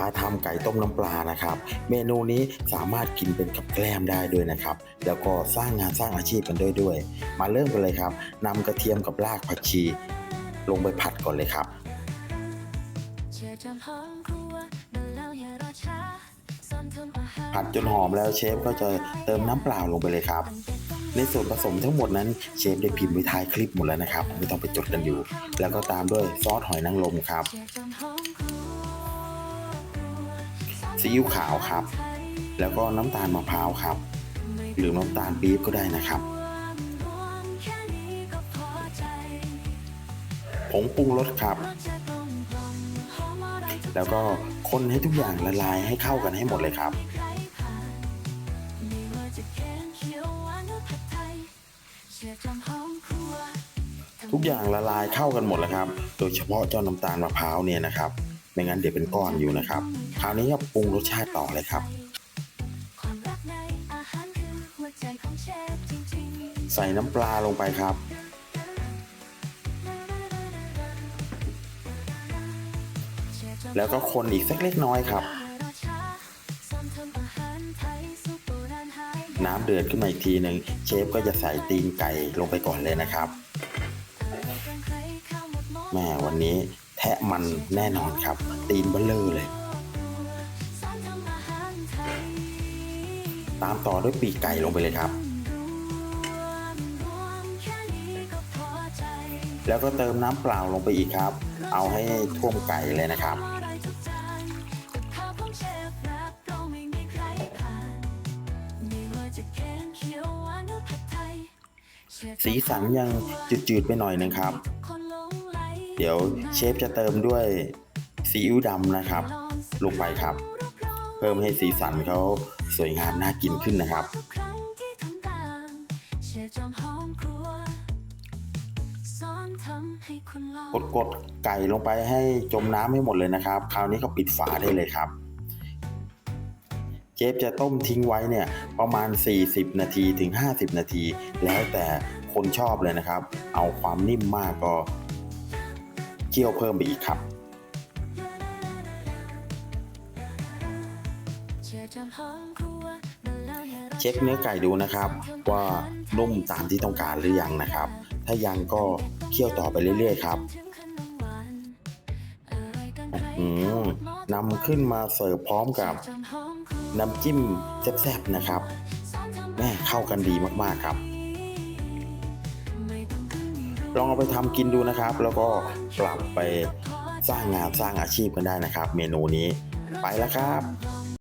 พาทำไก่ต้มน้ำปลานะครับ เมนูนี้สามารถกินเป็นกับแกล้มได้ด้วยนะครับ แล้วก็สร้างงานสร้างอาชีพกันด้วยด้วย มาเริ่มกันเลยครับนำกระเทียมกับรากผักชี ลงไปผัดก่อนเลยครับผัดจนหอมแล้วเชฟก็จะเติมน้ำเปล่าลงไปเลยครับ ในส่วนผสมทั้งหมดนั้นเชฟได้พิมพ์ไว้ท้ายคลิปหมดแล้วนะครับ ไม่ต้องไปจดกันอยู่ แล้วก็ตามด้วยซอสหอยนางรมครับ ซีอิ๊วขาวครับ แล้วก็น้ำตาลมะพร้าวครับ หรือน้ำตาลปี๊บก็ได้นะครับผงปรุงรสครับ แล้วก็คนให้ทุกอย่างละลายให้เข้ากันให้หมดเลยครับทุกอย่างละลายเข้ากันหมดแล้วครับ โดยเฉพาะเจ้าน้ำตาลมะพร้าวเนี่ยนะครับ ไม่งั้นเดี๋ยวเป็นก้อนอยู่นะครับ คราวนี้ก็ปรุงรสชาติต่อเลยครับ ใส่น้ำปลาลงไปครับ แล้วก็คนอีกสักเล็กน้อยครับ น้ำเดือดขึ้นมาอีกทีหนึ่งเชฟก็จะใส่ตีนไก่ลงไปก่อนเลยนะครับแม่วันนี้ แทะมันแน่นอนครับ ตีนเบลเลอร์เลย ตามต่อด้วยปีกไก่ลงไปเลยครับ แล้วก็เติมน้ำเปล่าลงไปอีกครับ เอาให้ท่วมไก่เลยนะครับสีสันยังจืดๆไปหน่อยนึงครับ เดี๋ยวเชฟจะเติมด้วยซีอิ๊วดำนะครับ ลงไปครับ เพิ่มให้สีสันเขาสวยงามน่ากินขึ้นนะครับ กดกดๆไก่ลงไปให้จมน้ำให้หมดเลยนะครับ คราวนี้ก็ปิดฝาได้เลยครับเชฟจะต้มทิ้งไว้เนี่ยประมาณ 40 นาทีถึง 50 นาที แล้วแต่คนชอบเลยนะครับ เอาความนิ่มมากก็ เคี่ยวเพิ่มไปอีกครับ เช็คเนื้อไก่ดูนะครับ ว่านุ่มตามที่ต้องการหรือยังนะครับ ถ้ายังก็เคี่ยวต่อไปเรื่อยๆครับนำขึ้นมาเสิร์ฟพร้อมกับน้ำจิ้มแซ่บๆนะครับ แม่เข้ากันดีมากๆครับ ลองเอาไปทำกินดูนะครับ แล้วก็ปรับไปสร้างงานสร้างอาชีพกันได้นะครับ เมนูนี้ไปแล้วครับ